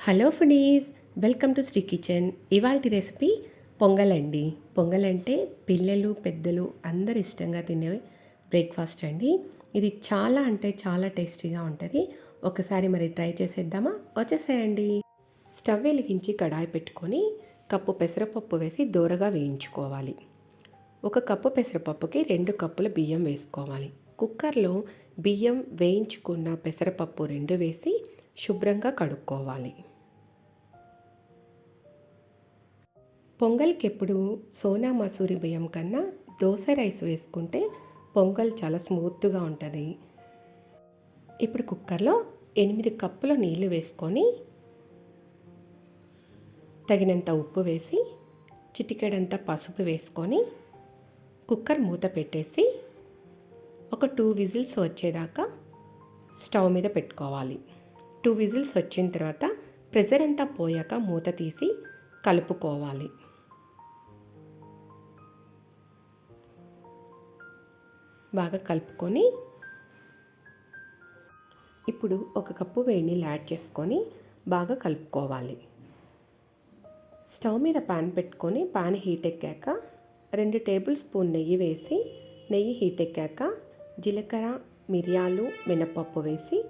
Hello foodies welcome to Sri kitchen. ఇవాళ recipe pongal అండి పొంగల్ అంటే పిల్లలు పెద్దలు అందరు ఇష్టంగా తినే బ్రేక్ఫాస్ట్ అండి. ఇది చాలా అంటే చాలా టేస్టీగా ఉంటుంది. ఒకసారి మరి ట్రై చేసేద్దామా? వచ్చేసేయండి. స్టవ్ వెలిగించి కడాయి పెట్టుకొని కప్పు పెసరపప్పు వేసి దూరగా వేయించుకోవాలి. ఒక కప్పు పెసరపప్పుకి రెండు కప్పుల బియ్యం వేసుకోవాలి. కుక్కర్లో బియ్యం వేయించుకున్న పెసరపప్పు రెండు వేసి శుభ్రంగా కడుక్కోవాలి. పొంగల్కి ఎప్పుడు సోనా మసూరి బియ్యం కన్నా దోశ రైస్ వేసుకుంటే పొంగల్ చాలా స్మూత్గా ఉంటుంది. ఇప్పుడు కుక్కర్లో ఎనిమిది కప్పుల నీళ్ళు వేసుకొని తగినంత ఉప్పు వేసి చిటికెడంత పసుపు వేసుకొని కుక్కర్ మూత పెట్టేసి ఒక టూ విజిల్స్ వచ్చేదాకా స్టవ్ మీద పెట్టుకోవాలి. టూ విజిల్స్ వచ్చిన తర్వాత ప్రెషర్ అంతా పోయాక మూత తీసి కలుపుకోవాలి. బాగా కలుపుకొని ఇప్పుడు ఒక కప్పు వేడి నీళ్ళు యాడ్ చేసుకొని బాగా కలుపుకోవాలి. స్టవ్ మీద పాన్ పెట్టుకొని పాన్ హీట్ ఎక్కాక రెండు టేబుల్ స్పూన్ నెయ్యి వేసి నెయ్యి హీట్ ఎక్కాక జీలకర్ర మిరియాలు మినపప్పు వేసి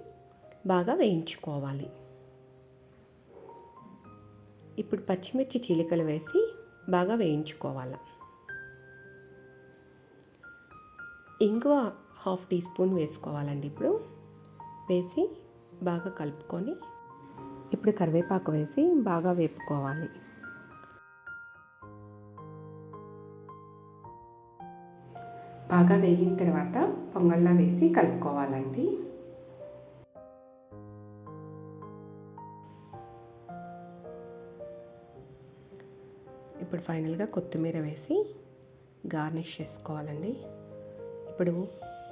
బాగా వేయించుకోవాలి. ఇప్పుడు పచ్చిమిర్చి చీలికలు వేసి బాగా వేయించుకోవాలి. ఇంగువ హాఫ్ టీ స్పూన్ వేసుకోవాలండి ఇప్పుడు. వేసి బాగా కలుపుకొని ఇప్పుడు కరివేపాకు వేసి బాగా వేపుకోవాలి. బాగా వేగిన తర్వాత పొంగల్లా వేసి కలుపుకోవాలండి. ఇప్పుడు ఫైనల్గా కొత్తిమీర వేసి గార్నిష్ చేసుకోవాలండి. ఇప్పుడు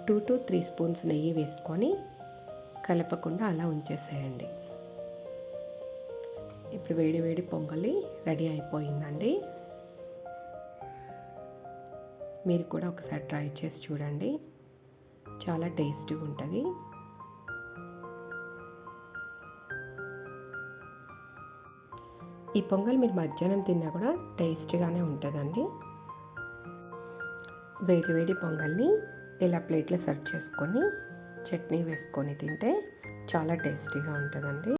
టూ టు త్రీ స్పూన్స్ నెయ్యి వేసుకొని కలపకుండా అలా ఉంచేసేయండి. ఇప్పుడు వేడి వేడి పొంగలి రెడీ అయిపోయిందండి. మీరు కూడా ఒకసారి ట్రై చేసి చూడండి. చాలా టేస్టీగా ఉంటుంది. ఈ పొంగల్ మీరు మధ్యాహ్నం తిన్నా కూడా టేస్టీగానే ఉంటుందండి. వేడి వేడి పొంగల్ని ఇలా ప్లేట్లో సర్వ్ చేసుకొని చట్నీ వేసుకొని తింటే చాలా టేస్టీగా ఉంటుందండి.